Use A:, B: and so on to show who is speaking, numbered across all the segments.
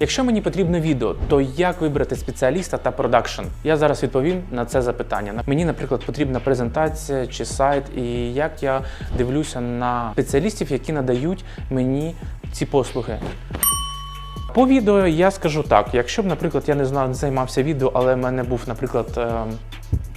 A: Якщо мені потрібно відео, то як вибрати спеціаліста та продакшн? Я зараз відповім на це запитання. Мені, наприклад, потрібна презентація чи сайт, і як я дивлюся на спеціалістів, які надають мені ці послуги. По відео я скажу так: якщо б, наприклад, я не знав, не займався відео, але в мене був, наприклад, ем,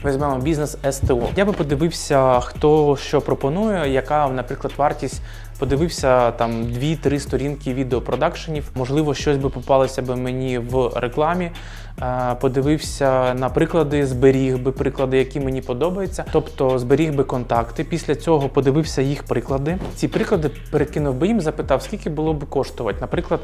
A: Візьмемо бізнес СТО. Я би подивився, хто що пропонує, яка, наприклад, вартість. Подивився там 2-3 сторінки відеопродакшенів. Можливо, щось би попалося би мені в рекламі. Подивився на приклади, зберіг би приклади, які мені подобаються. Тобто зберіг би контакти. Після цього подивився їх приклади. Ці приклади перекинув би їм, запитав, скільки було б коштувати. Наприклад,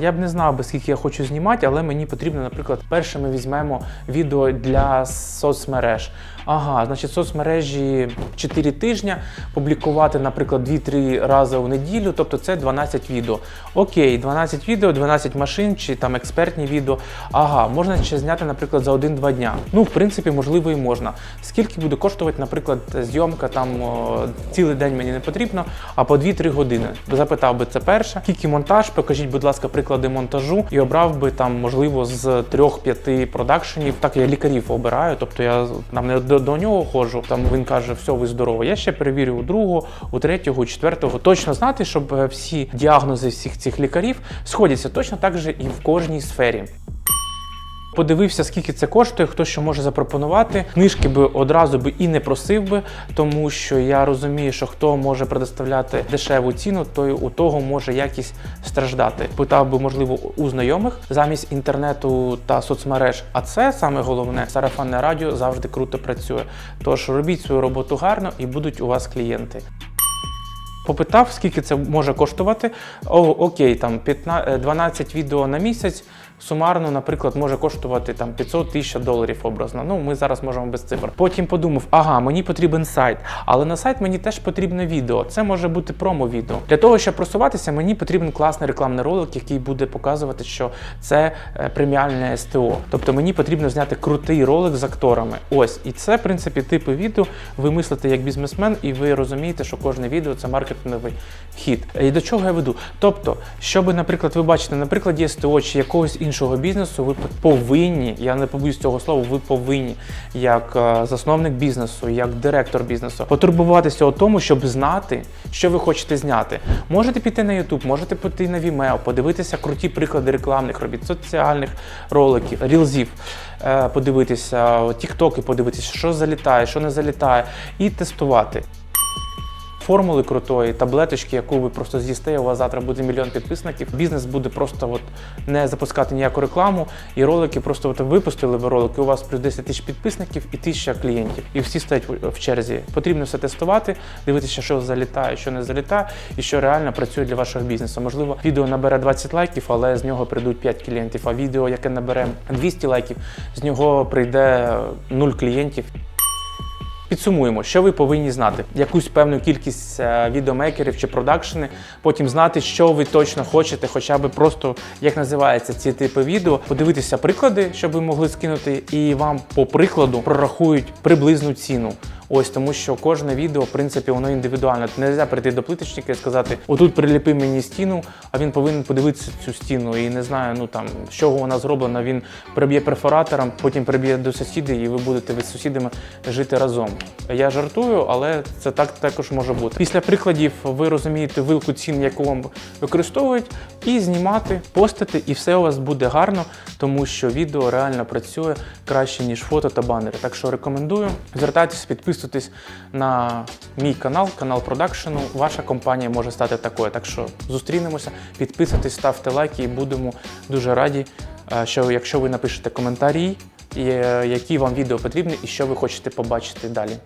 A: я б не знав би, скільки я хочу знімати, але мені потрібно, наприклад, перше ми візьмемо відео для соцмереж. Ага, значить, соцмережі 4 тижні, публікувати, наприклад, 2-3 рази у неділю, тобто це 12 відео. Окей, 12 відео, 12 машин чи там експертні відео. Ага, можна ще зняти, наприклад, за 1-2 дня. Ну, в принципі, можливо, і можна. Скільки буде коштувати, наприклад, зйомка там цілий день мені не потрібно, а по 2-3 години. Запитав би це перше. Скільки монтаж, покажіть, будь ласка, приклади монтажу і обрав би там, можливо, з 3-5 продакшенів. Так я лікарів обираю, тобто я там не до, до нього ходжу. Там він каже, все, ви здорово. Я ще перевірю у другого, у третього, у четвертого. Точно знати, щоб е, всі діагнози всіх цих лікарів сходяться точно так же і в кожній сфері. Подивився, скільки це коштує, хто що може запропонувати. Книжки би одразу би і не просив би, тому що я розумію, що хто може предоставляти дешеву ціну, той у того може якість страждати. Питав би, можливо, у знайомих замість інтернету та соцмереж. А це саме головне сарафанне радіо завжди круто працює. Тож робіть свою роботу гарно і будуть у вас клієнти. Попитав, скільки це може коштувати. О, окей, там 15, 12 відео на місяць. Сумарно, наприклад, може коштувати там 500 тисяч доларів образно. Ну, ми зараз можемо без цифр. Потім подумав, ага, мені потрібен сайт, але на сайт мені теж потрібне відео. Це може бути промо-відео. Для того, щоб просуватися, мені потрібен класний рекламний ролик, який буде показувати, що це е, преміальне СТО. Тобто мені потрібно зняти крутий ролик з акторами. Ось, і це, в принципі, типи відео. Ви мислите як бізнесмен, і ви розумієте, що кожне відео це маркетинговий хід. І до чого я веду? Тобто, щоб, наприклад, ви бачите на прикладі СТО чи якогось іншого бізнесу, ви повинні, я не побоюсь цього слова, ви повинні, як е, засновник бізнесу, як директор бізнесу, потурбуватися у тому, щоб знати, що ви хочете зняти. Можете піти на YouTube, можете піти на Vimeo, подивитися круті приклади рекламних робіт, соціальних роликів, рілзів, е, подивитися, тіктоки, подивитися, що залітає, що не залітає, і тестувати формули крутої, таблеточки, яку ви просто з'їсте, і у вас завтра буде мільйон підписників. Бізнес буде просто от не запускати ніяку рекламу, і ролики просто от випустили ви ролики. У вас плюс 10 тисяч підписників і тисяча клієнтів. І всі стоять в- черзі. Потрібно все тестувати, дивитися, що залітає, що не залітає, і що реально працює для вашого бізнесу. Можливо, відео набере 20 лайків, але з нього прийдуть 5 клієнтів. А відео, яке набере 200 лайків, з нього прийде 0 клієнтів. Підсумуємо, що ви повинні знати: якусь певну кількість е, відеомейкерів чи продакшени, потім знати, що ви точно хочете, хоча б просто як називаються ці типи відео, подивитися приклади, щоб ви могли скинути, і вам по прикладу прорахують приблизну ціну. Ось тому, що кожне відео, в принципі, воно індивідуальне. Не можна прийти до плиточника і сказати, отут приліпи мені стіну, а він повинен подивитися цю стіну. І не знаю, ну там з чого вона зроблена. Він приб'є перфоратором, потім приб'є до сусідів, і ви будете ви з сусідами жити разом. Я жартую, але це так також може бути. Після прикладів ви розумієте вилку цін, яку вам використовують, і знімати, постити, і все у вас буде гарно, тому що відео реально працює краще ніж фото та банери. Так що рекомендую звертайтесь, підписуйтесь на мій канал, канал продакшену. Ваша компанія може стати такою. Так що зустрінемося, підписуйтесь, ставте лайки і будемо дуже раді, е, що якщо ви напишете коментарі, е, які вам відео потрібні і що ви хочете побачити далі.